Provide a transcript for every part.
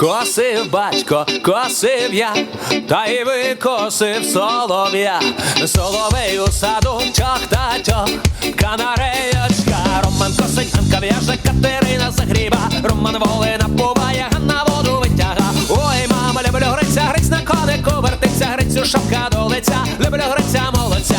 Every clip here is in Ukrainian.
Косив батько, косив я, та й викосив солов'я. Соловей у саду чох та чох, канареєчка. Вертиться, шапка до лиця, люблю гриця молодця.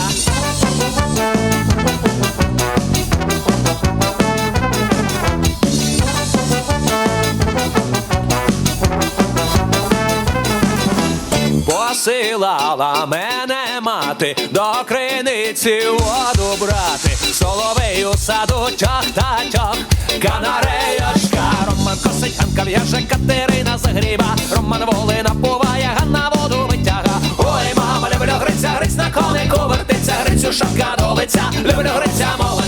Посилала мене мати до криниці воду брати. Соловей у саду чох та чох, канареєчка. Роман косить, Ганка в'яже, Катерина загріба. Роман воли напуває, шапка до лиця, люблю гриця молодця.